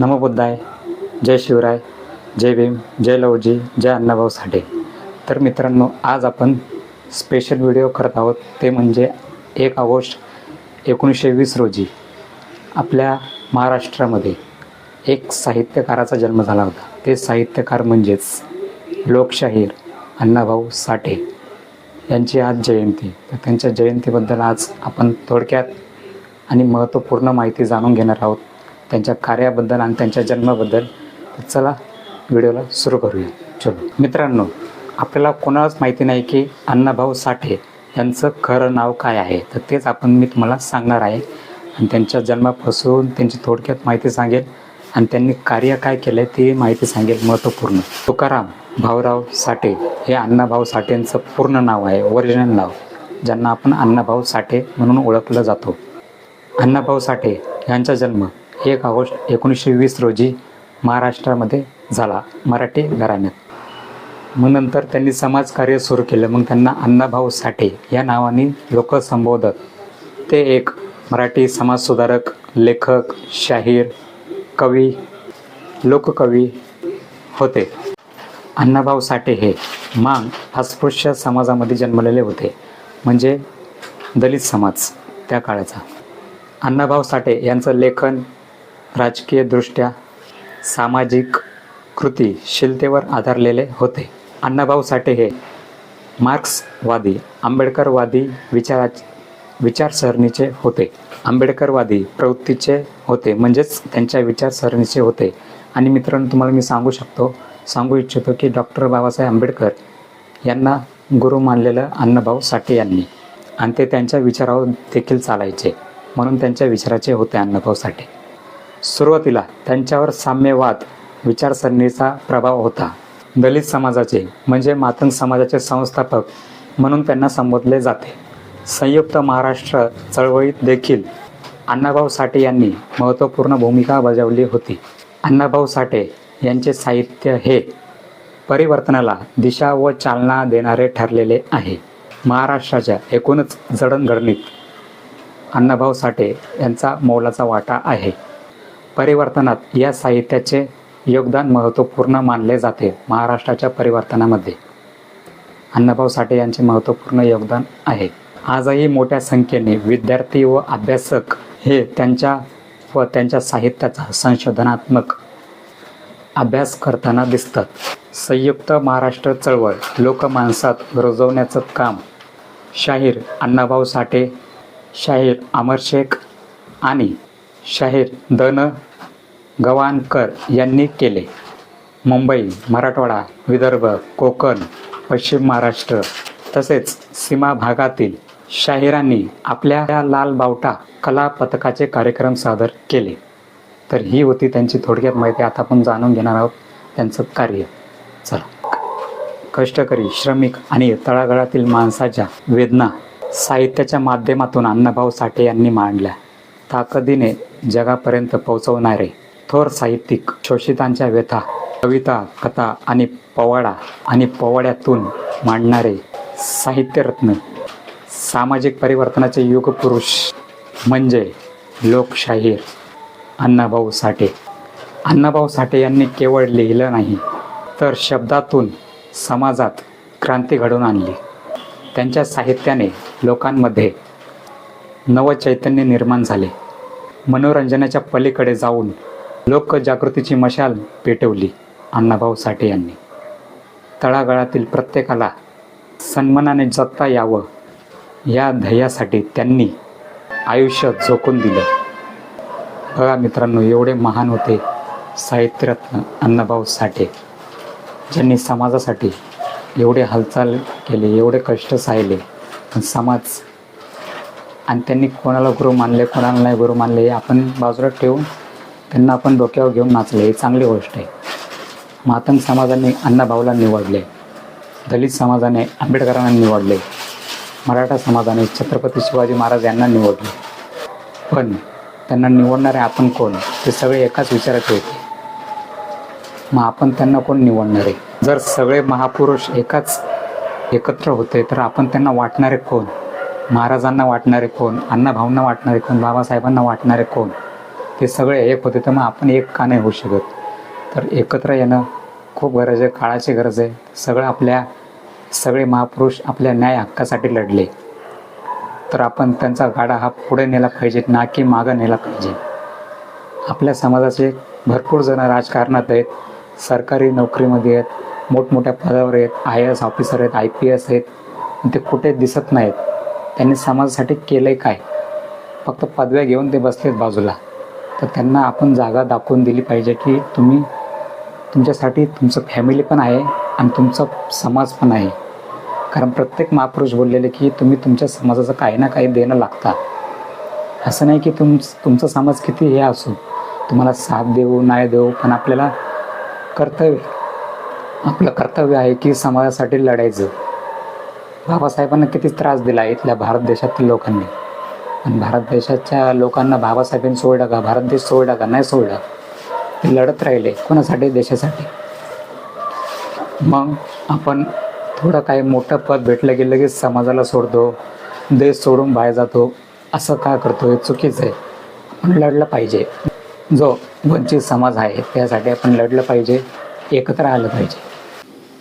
नमबुद्धाय जय शिवराय जय भीम जय लवजी जय अण्णाभाऊ साठे. तर मित्रांनो आज आपण स्पेशल व्हिडिओ करत आहोत. ते म्हणजे एक ऑगस्ट एकोणीसशे वीस रोजी आपल्या महाराष्ट्रामध्ये एक साहित्यकाराचा जन्म झाला होता. ते साहित्यकार म्हणजेच लोकशाहीर अण्णाभाऊ साठे यांची आज जयंती. तर त्यांच्या जयंतीबद्दल आज आपण थोडक्यात आणि महत्त्वपूर्ण माहिती जाणून घेणार आहोत. त्यांच्या कार्याबद्दल आणि त्यांच्या जन्माबद्दल चला व्हिडिओला सुरू करूया. चलो. मित्रांनो आपल्याला कोणालाच माहिती नाही की अण्णाभाऊ साठे यांचं खरं नाव काय आहे. तर तेच आपण मी तुम्हाला सांगणार आहे. आणि त्यांच्या जन्मापासून त्यांची थोडक्यात माहिती सांगेल. आणि त्यांनी कार्य काय केलं आहे ती माहिती सांगेल महत्त्वपूर्ण. तुकाराम भाऊराव साठे हे अण्णाभाऊ साठेंचं पूर्ण नाव आहे ओरिजिनल नाव ज्यांना आपण अण्णाभाऊ साठे म्हणून ओळखलं जातो. अण्णाभाऊ साठे यांचा जन्म एक ऑगस्ट एकोणीसशे वीस रोजी महाराष्ट्रामध्ये झाला. मराठी घराण्यात. मग नंतर त्यांनी समाजकार्य सुरू केलं. मग त्यांना अण्णाभाऊ साठे या नावाने लोक संबोधत. ते एक मराठी समाजसुधारक लेखक शाहीर कवी लोककवी होते. अण्णाभाऊ साठे हे मांग अस्पृश्य समाजामध्ये जन्मलेले होते. म्हणजे दलित समाज त्या काळाचा. अण्णाभाऊ साठे यांचं लेखन राजकीयदृष्ट्या सामाजिक कृतीशीलतेवर आधारलेले होते. अण्णाभाऊ साठे हे मार्क्सवादी आंबेडकरवादी विचारा विचारसरणीचे होते. आंबेडकरवादी प्रवृत्तीचे होते म्हणजेच त्यांच्या विचारसरणीचे होते. आणि मित्रांनो तुम्हाला मी सांगू शकतो सांगू इच्छितो की डॉक्टर बाबासाहेब आंबेडकर यांना गुरु मानलेलं अण्णाभाऊ साठे यांनी. आणि ते त्यांच्या विचारावर देखील चालायचे. म्हणून त्यांच्या विचाराचे होते अण्णाभाऊ साठे. सुरुवातीला त्यांच्यावर साम्यवाद विचारसरणीचा प्रभाव होता. दलित समाजाचे म्हणजे मातंग समाजाचे संस्थापक म्हणून त्यांना संबोधले जाते. संयुक्त महाराष्ट्र चळवळीत देखील अण्णाभाऊ साठे यांनी महत्त्वपूर्ण भूमिका बजावली होती. अण्णाभाऊ साठे यांचे साहित्य हे परिवर्तनाला दिशा व चालना देणारे ठरलेले आहे. महाराष्ट्राच्या एकूणच जडणघडणीत अण्णाभाऊ साठे यांचा मोलाचा वाटा आहे. परिवर्तनात या साहित्याचे योगदान महत्त्वपूर्ण मानले जाते महाराष्ट्राच्या परिवर्तनामध्ये. अण्णाभाऊ साठे यांचे महत्त्वपूर्ण योगदान आहे. आजही मोठ्या संख्येने विद्यार्थी व अभ्यासक हे त्यांच्या व त्यांच्या साहित्याचा संशोधनात्मक अभ्यास करताना दिसतात. संयुक्त महाराष्ट्र चळवळ लोकमानसात रुजवण्याचं काम शाहीर अण्णाभाऊ साठे शाहीर अमर शेख आणि शाहीर दन गवाणकर यांनी केले. मुंबई मराठवाडा विदर्भ कोकण पश्चिम महाराष्ट्र तसेच सीमा भागातील शाहिरांनी आपल्या या लाल बावटा कला पथकाचे कार्यक्रम सादर केले. तर ही होती त्यांची थोडक्यात माहिती. आता आपण जाणून घेणार आहोत त्यांचं कार्य. चला. कष्टकरी श्रमिक आणि तळागाळातील माणसाच्या वेदना साहित्याच्या माध्यमातून अण्णाभाऊ साठे यांनी मांडल्या. ताकदीने जगापर्यंत पोहोचवणारे थोर साहित्यिक शोषितांच्या व्यथा कविता कथा आणि पोवाडा आणि पोवाड्यातून मांडणारे साहित्यरत्न सामाजिक परिवर्तनाचे युगपुरुष म्हणजे लोकशाहीर अण्णाभाऊ साठे. अण्णाभाऊ साठे यांनी केवळ लिहिलं नाही तर शब्दातून समाजात क्रांती घडवून आणली. त्यांच्या साहित्याने लोकांमध्ये नवचैतन्य निर्माण झाले. मनोरंजनाच्या पलीकडे जाऊन लोकजागृतीची मशाल पेटवली अण्णाभाऊ साठे यांनी. तळागाळातील प्रत्येकाला सन्मानाने जगता यावं या ध्येयासाठी त्यांनी आयुष्य झोकून दिलं. बघा मित्रांनो एवढे महान होते साहित्यरत्न अण्णाभाऊ साठे ज्यांनी समाजासाठी एवढे हालचाल केले एवढे कष्ट साहिले पण समाज आणि त्यांनी कोणाला गुरु मानले कोणाला नाही गुरु मानले हे आपण बाजूला ठेवून त्यांना आपण डोक्यावर घेऊन नाचले. ही चांगली गोष्ट आहे. मातंग समाजाने अण्णाभाऊला निवडले. दलित समाजाने आंबेडकरांना निवडले. मराठा समाजाने छत्रपती शिवाजी महाराज यांना निवडले. पण त्यांना निवडणारे आपण कोण? ते सगळे एकाच विचाराचे होते. मग आपण त्यांना कोण निवडणारे? जर सगळे महापुरुष एकाच एकत्र होते तर आपण त्यांना वाटणारे कोण? महाराजांना वाटणारे कोण? अण्णाभाऊंना वाटणारे कोण? बाबासाहेबांना वाटणारे कोण? ते सगळे एक होते तर मग आपण एक का नाही होऊ शकत? तर एकत्र येणं खूप गरज आहे काळाची गरज आहे. सगळं आपल्या सगळे महापुरुष आपल्या न्याय हक्कासाठी लढले. तर आपण त्यांचा गाडा हा पुढे नेला पाहिजे ना की मागं नेला पाहिजे. आपल्या समाजाचे भरपूर जण राजकारणात आहेत सरकारी नोकरीमध्ये आहेत मोठमोठ्या पदावर आहेत आय एस ऑफिसर आहेत आय पी एस आहेत ते कुठे दिसत नाहीत. त्यांनी समाजासाठी केलं आहे काय? फक्त पदव्या घेऊन ते बसलेत बाजूला. तर त्यांना आपण जागा दाखवून दिली पाहिजे की तुम्ही तुमच्यासाठी तुमचं फॅमिली पण आहे आणि तुमचा समाज पण आहे. कारण प्रत्येक महापुरुष बोललेले की तुम्ही तुमच्या समाजाचं काही ना काही देणं लागता. असं नाही की तुम तुमचा समाज किती हे असो. तुम्हाला साथ देऊ नाही देऊ पण आपल्याला कर्तव्य आपलं कर्तव्य आहे की समाजासाठी लढायचं. बाबासाहेबांना किती त्रास दिला इथल्या भारत देशातील लोकांनी. भारत देशाच्या लोकांना बाबासाहेबांनी सोडलं का? भारत देश सोडला का? नाही सोडला. ते लढत राहिले. कोणासाठी? देशासाठी. मग आपण थोडं काही मोठं पद भेटलं की लगेच समाजाला सोडतो. देश सोडून बाहेर जातो. असं का करतो? हे चुकीचं आहे. आपण लढलं पाहिजे. जो वंचित समाज आहे त्यासाठी आपण लढलं पाहिजे. एकत्र आलं पाहिजे.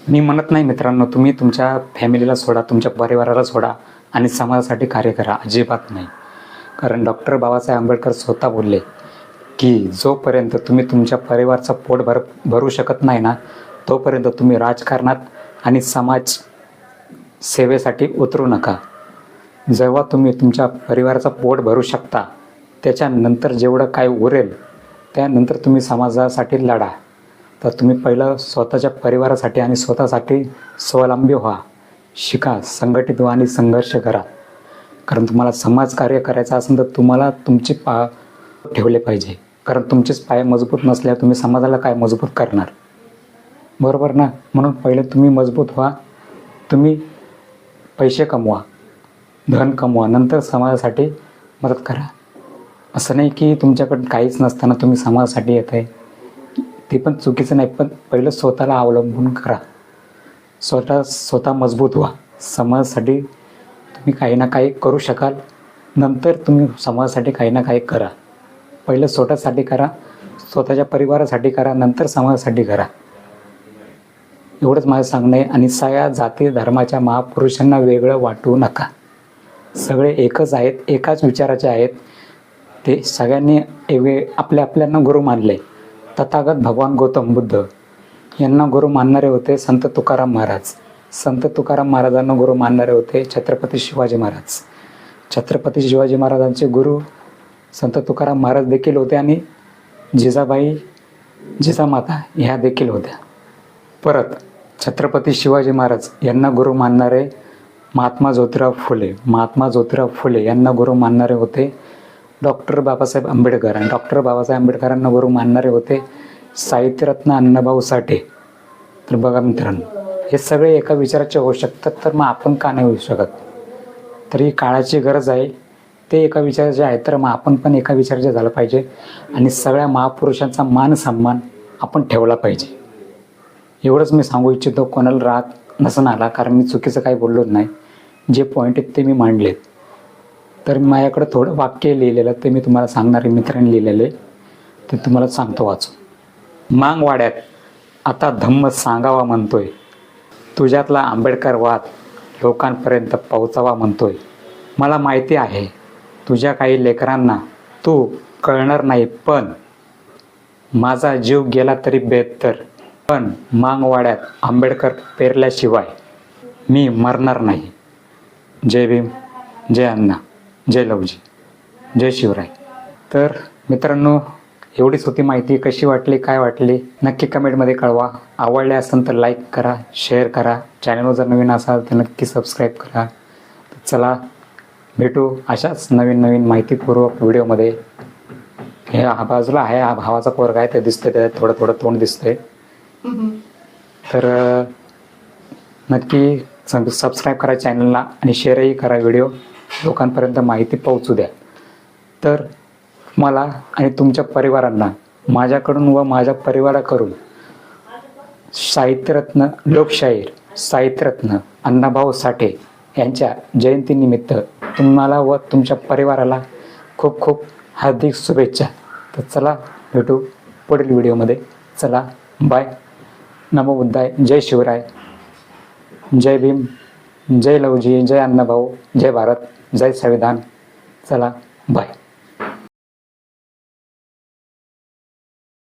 मी म्हणत नाही मित्रांनो तुम्ही तुमच्या फॅमिलीला सोडा तुमच्या परिवाराला सोडा आणि समाजासाठी कार्य करा. अजिबात नाही. कारण डॉक्टर बाबासाहेब आंबेडकर स्वतः बोलले की जोपर्यंत तुम्ही तुमच्या परिवारचं पोट भर भरू शकत नाही ना तोपर्यंत तुम्ही राजकारणात आणि समाज सेवेसाठी उतरू नका. जेव्हा तुम्ही तुमच्या परिवाराचं पोट भरू शकता त्याच्यानंतर जेवढं काय उरेल त्यानंतर तुम्ही समाजासाठी लढा. तर तुम्ही पहिलं स्वतःच्या परिवारासाठी आणि स्वतःसाठी स्वावलंबी व्हा. शिका संघटित व्हा आणि संघर्ष करा. कारण तुम्हाला समाजकार्य करायचं असेल तर तुम्हाला तुमचे पा ठेवले पाहिजे. कारण तुमचेच पाय मजबूत नसल्यावर तुम्ही समाजाला काय मजबूत करणार? बरोबर ना? म्हणून पहिले तुम्ही मजबूत व्हा. तुम्ही पैसे कमवा. धन कमवा. नंतर समाजासाठी मदत करा. असं नाही की तुमच्याकडं काहीच नसताना तुम्ही समाजासाठी येत आहे ते पण चुकीचं नाही पण पहिलं स्वतःला अवलंबून करा. स्वतः स्वतः मजबूत व्हा. समाजासाठी तुम्ही काही ना काही करू शकाल. नंतर तुम्ही समाजासाठी काही ना काही करा. पहिलं स्वतःसाठी करा स्वतःच्या परिवारासाठी करा नंतर समाजासाठी करा. एवढंच माझं सांगणं आहे आणि सगळ्या जाती धर्माच्या महापुरुषांना वेगळं वाटू नका. सगळे एकच आहेत एकाच विचाराचे आहेत. ते सगळ्यांनी एवे आपल्या आपल्यांना गुरु मानले. तथागत भगवान गौतम बुद्ध यांना गुरु मानणारे होते संत तुकाराम महाराज. संत तुकाराम महाराजांना गुरु मानणारे होते छत्रपती शिवाजी महाराज. छत्रपती शिवाजी महाराजांचे गुरु संत तुकाराम महाराज देखील होते आणि जिजाबाई जिजामाता ह्या देखील होत्या. परत छत्रपती शिवाजी महाराज यांना गुरु मानणारे महात्मा ज्योतिराव फुले महात्मा ज्योतिराव फुले यांना गुरु मानणारे होते डॉक्टर बाबासाहेब आंबेडकर आणि डॉक्टर बाबासाहेब आंबेडकरांना गुरु मानणारे होते साहित्यरत्न अण्णाभाऊ साठे. तर बघा मित्रांनो हे सगळे एका विचाराचे होऊ शकतात तर मग आपण का नाही होऊ शकत? तर ही काळाची गरज आहे. ते एका विचाराचे आहे तर मग आपण पण एका विचाराचे झालं पाहिजे. आणि सगळ्या महापुरुषांचा मान सन्मान आपण ठेवला पाहिजे. एवढंच मी सांगू इच्छितो कोणाला राहत नसन आला कारण मी चुकीचं काही बोललोच नाही. जे पॉईंट आहेत ते मी मांडलेत. तर माझ्याकडं थोडं वाक्य लिहिलेलं ते मी तुम्हाला सांगणारे मित्रांनी लिहिलेले. ते तुम्हाला सांगतो वाचून. मांगवाड्यात आता धम्म सांगावा म्हणतोय. तुझ्यातला आंबेडकर वाद लोकांपर्यंत पोहोचावा म्हणतोय. मला माहिती आहे तुझ्या काही लेकरांना तू कळणार नाही पण माझा जीव गेला तरी बेहत्तर. पण मांगवाड्यात आंबेडकर पेरल्याशिवाय मी मरणार नाही. जय भीम जय अण्णा जय लवजी जय शिवराय. तर मित्रांनो एवढीच होती माहिती. कशी वाटली काय वाटली नक्की कमेंटमध्ये कळवा. आवडले असेल तर लाईक करा शेअर करा. चॅनलवर जर नवीन असाल तर नक्की सबस्क्राईब करा. तर चला भेटू अशाच नवीन नवीन माहितीपूर्वक व्हिडिओमध्ये हे हा बाजूला आहे हा भावाचा पोरगा आहे ते दिसतंय त्याच्यात थोडं थोडं तोंड दिसतंय. तर नक्की सबस्क्राईब करा चॅनलला आणि शेअरही करा व्हिडिओ लोकांपर्यंत माहिती पोहोचू द्या. तर मला आणि तुमच्या परिवारांना माझ्याकडून व माझ्या परिवाराकडून साहित्यरत्न लोकशाहीर साहित्यरत्न अण्णाभाऊ साठे यांच्या जयंतीनिमित्त तुम्हाला व तुमच्या परिवाराला खूप खूप हार्दिक शुभेच्छा. तर चला भेटू पुढील व्हिडिओमध्ये. चला बाय नमो बुद्धाय. जय शिवराय. जय भीम. जय लवजी. जय अण्णाभाऊ. जय भारत. जय संविधान. चला बाय